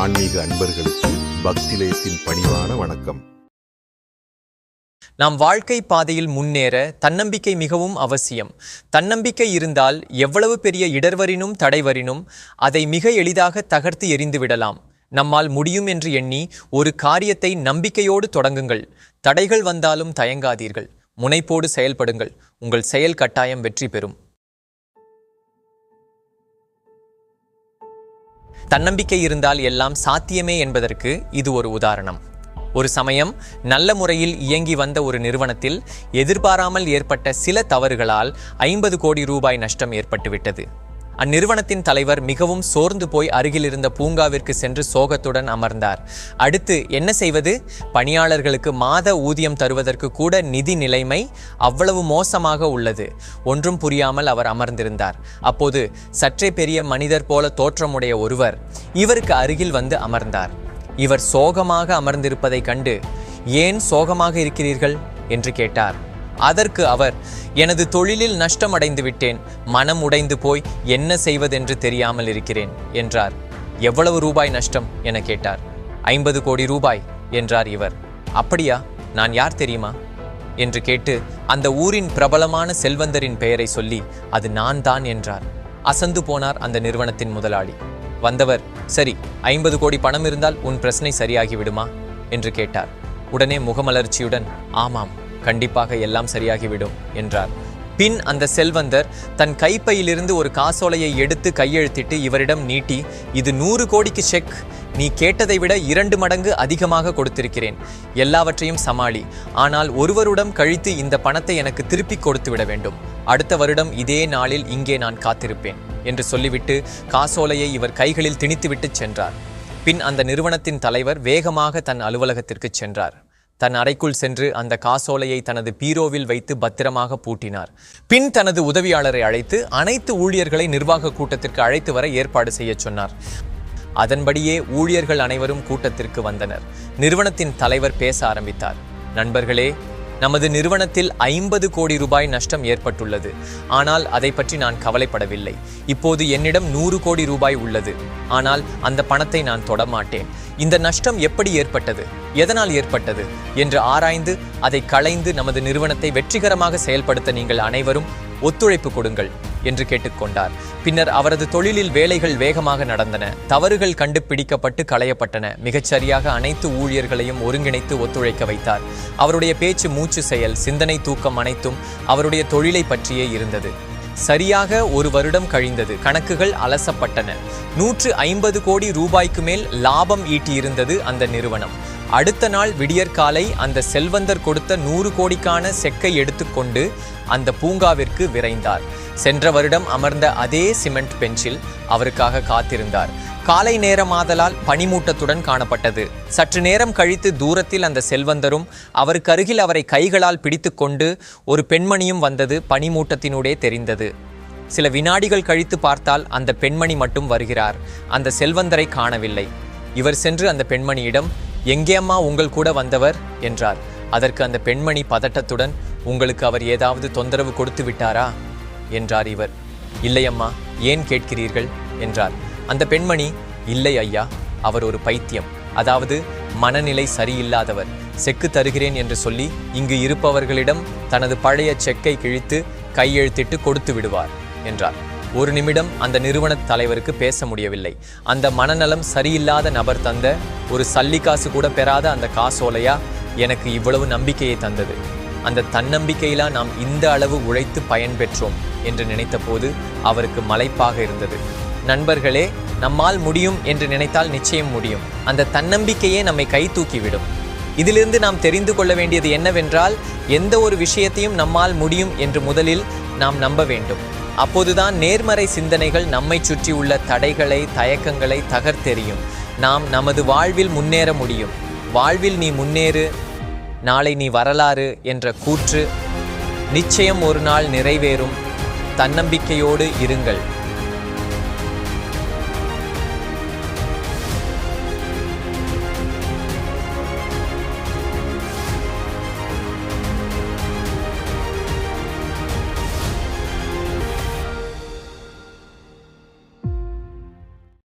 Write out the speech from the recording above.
ஆன்மீக அன்பர்களுக்கு பக்திலயத்தின் பணிவான வணக்கம். நாம் வாழ்க்கை பாதையில் முன்னேற தன்னம்பிக்கை மிகவும் அவசியம். தன்னம்பிக்கை இருந்தால் எவ்வளவு பெரிய இடர்வரினும் தடைவரினும் அதை மிக எளிதாக தகர்த்து எறிந்து விடலாம் நம்மால் முடியும் என்று எண்ணி ஒரு காரியத்தை நம்பிக்கையோடு தொடங்குங்கள். தடைகள் வந்தாலும் தயங்காதீர்கள். முனைப்போடு செயல்படுங்கள். உங்கள் செயல் கட்டாயம் வெற்றி பெறும். தன்னம்பிக்கை இருந்தால் எல்லாம் சாத்தியமே என்பதற்கு இது ஒரு உதாரணம். ஒரு சமயம் நல்ல முறையில் இயங்கி வந்த ஒரு நிறுவனத்தில் எதிர்பாராமல் ஏற்பட்ட சில தவறுகளால் ஐம்பது கோடி ரூபாய் நஷ்டம் ஏற்பட்டுவிட்டது. அந்நிறுவனத்தின் தலைவர் மிகவும் சோர்ந்து போய் அருகில் இருந்த பூங்காவிற்கு சென்று சோகத்துடன் அமர்ந்தார். அடுத்து என்ன செய்வது? பணியாளர்களுக்கு மாத ஊதியம் தருவதற்கு கூட நிதி நிலைமை அவ்வளவு மோசமாக உள்ளது. ஒன்றும் புரியாமல் அவர் அமர்ந்திருந்தார். அப்போது சற்றே பெரிய மனிதர் போல தோற்றமுடைய ஒருவர் இவருக்கு அருகில் வந்து அமர்ந்தார். இவர் சோகமாக அமர்ந்திருப்பதைக் கண்டு ஏன் சோகமாக இருக்கிறீர்கள்? என்று கேட்டார். அதற்கு அவர் எனது தொழிலில் நஷ்டம் அடைந்து விட்டேன். மனம் உடைந்து போய் என்ன செய்வதென்று தெரியாமல் இருக்கிறேன் என்றார். எவ்வளவு ரூபாய் நஷ்டம்? என கேட்டார். ஐம்பது கோடி ரூபாய் என்றார் இவர். அப்படியா? நான் யார் தெரியுமா? என்று கேட்டு அந்த ஊரின் பிரபலமான செல்வந்தரின் பெயரை சொல்லி அது நான் தான் என்றார். அசந்து போனார் அந்த நிறுவனத்தின் முதலாளி. வந்தவர் சரி ஐம்பது கோடி பணம் இருந்தால் உன் பிரச்சனை சரியாகி விடுமா என்று கேட்டார். உடனே முகமலர்ச்சியுடன் ஆமாம். கண்டிப்பாக எல்லாம் சரியாகிவிடும் என்றார். பின் அந்த செல்வந்தர் தன் கைப்பையிலிருந்து ஒரு காசோலையை எடுத்து கையெழுத்திட்டு இவரிடம் நீட்டி இது நூறு கோடிக்கு செக். நீ கேட்டதை விட இரண்டு மடங்கு அதிகமாக கொடுத்திருக்கிறேன். எல்லாவற்றையும் சமாளி. ஆனால் ஒருவருடம் கழித்து இந்த பணத்தை எனக்கு திருப்பி கொடுத்து விட வேண்டும். அடுத்த வருடம் இதே நாளில் இங்கே நான் காத்திருப்பேன் என்று சொல்லிவிட்டு காசோலையை இவர் கைகளில் திணித்துவிட்டு சென்றார். பின் அந்த நிறுவனத்தின் தலைவர் வேகமாக தன் அலுவலகத்திற்கு சென்றார். தன் அறைக்குள் சென்று அந்த காசோலையை தனது பீரோவில் வைத்து பத்திரமாக பூட்டினார். பின் தனது உதவியாளரை அழைத்து அனைத்து ஊழியர்களை நிர்வாக கூட்டத்திற்கு அழைத்து வர ஏற்பாடு செய்யச் சொன்னார். அதன்படியே ஊழியர்கள் அனைவரும் கூட்டத்திற்கு வந்தனர். நிறுவனத்தின் தலைவர் பேச ஆரம்பித்தார். நண்பர்களே நமது நிறுவனத்தில் ஐம்பது கோடி ரூபாய் நஷ்டம் ஏற்பட்டுள்ளது. ஆனால் அதை பற்றி நான் கவலைப்படவில்லை. இப்போது என்னிடம் நூறு கோடி ரூபாய் உள்ளது. ஆனால் அந்த பணத்தை நான் தொடமாட்டேன். இந்த நஷ்டம் எப்படி ஏற்பட்டது? எதனால் ஏற்பட்டது? என்று ஆராய்ந்து அதை களைந்து நமது நிறுவனத்தை வெற்றிகரமாக செயல்படுத்த நீங்கள் அனைவரும் ஒத்துழைப்பு கொடுங்கள் என்று கேட்டுக்கொண்டார். பின்னர் அவரது தொழிலில் வேலைகள் வேகமாக நடந்தன. தவறுகள் கண்டுபிடிக்கப்பட்டு களையப்பட்டன. மிகச்சரியாக அனைத்து ஊழியர்களையும் ஒருங்கிணைத்து ஒத்துழைக்க வைத்தார். அவருடைய பேச்சு மூச்சு செயல் சிந்தனை தூக்கம் அனைத்தும் அவருடைய தொழிலை பற்றியே இருந்தது. சரியாக ஒரு வருடம் கழிந்தது. கணக்குகள் அலசப்பட்டன. நூற்று ஐம்பது கோடி ரூபாய்க்கு மேல் லாபம் ஈட்டியிருந்தது அந்த நிறுவனம். அடுத்த நாள் விடியற்காலை அந்த செல்வந்தர் கொடுத்த நூறு கோடிக்கான செக்கை எடுத்துக்கொண்டு அந்த பூங்காவிற்கு விரைந்தார். சென்ற வருடம் அமர்ந்த அதே சிமெண்ட் பெஞ்சில் அவருக்காக காத்திருந்தார். காலை நேரமாதலால் பனிமூட்டத்துடன் காணப்பட்டது. சற்று நேரம் கழித்து தூரத்தில் அந்த செல்வந்தரும் அவருக்கு அருகில் அவரை கைகளால் பிடித்துக்கொண்டு ஒரு பெண்மணியும் வந்தது பனிமூட்டத்தினூடே தெரிந்தது. சில வினாடிகள் கழித்து பார்த்தால் அந்த பெண்மணி மட்டும் வருகிறார். அந்த செல்வந்தரை காணவில்லை. இவர் சென்று அந்த பெண்மணியிடம் எங்கே அம்மா உங்கள் கூட வந்தவர்? என்றார். அதற்கு அந்த பெண்மணி பதட்டத்துடன் உங்களுக்கு அவர் ஏதாவது தொந்தரவு கொடுத்து விட்டாரா? என்றார் இவர். இல்லையம்மா ஏன் கேட்கிறீர்கள்? என்றார். அந்த பெண்மணி இல்லை ஐயா அவர் ஒரு பைத்தியம். அதாவது மனநிலை சரியில்லாதவர். செக்கு தருகிறேன் என்று சொல்லி இங்கு இருப்பவர்களிடம் தனது பழைய செக்கை கிழித்து கையெழுத்திட்டு கொடுத்து விடுவார் என்றார். ஒரு நிமிடம் அந்த நிறுவன தலைவருக்கு பேச முடியவில்லை. அந்த மனநலம் சரியில்லாத நபர் தந்த ஒரு சல்லிக்காசு கூட பெறாத அந்த காசோலையா? எனக்கு இவ்வளவு நம்பிக்கையை தந்தது. அந்த தன்னம்பிக்கையிலா நாம் இந்த அளவு உழைத்து பயன் பெற்றோம் என்று நினைத்தபோது அவருக்கு மலைப்பாக இருந்தது. நண்பர்களே நம்மால் முடியும் என்று நினைத்தால் நிச்சயம் முடியும். அந்த தன்னம்பிக்கையே நம்மை கை தூக்கிவிடும். இதிலிருந்து நாம் தெரிந்து கொள்ள வேண்டியது என்னவென்றால் எந்த ஒரு விஷயத்தையும் நம்மால் முடியும் என்று முதலில் நாம் நம்ப வேண்டும். அப்போதுதான் நேர்மறை சிந்தனைகள் நம்மை சுற்றியுள்ள தடைகளை தயக்கங்களை தகர்த்தெறியும். நாம் நமது வாழ்வில் முன்னேற முடியும். வாழ்வில் நீ முன்னேறு நாளை நீ வரலாறு என்ற கூற்று நிச்சயம் ஒரு நாள் நிறைவேறும். தன்னம்பிக்கையோடு இருங்கள்.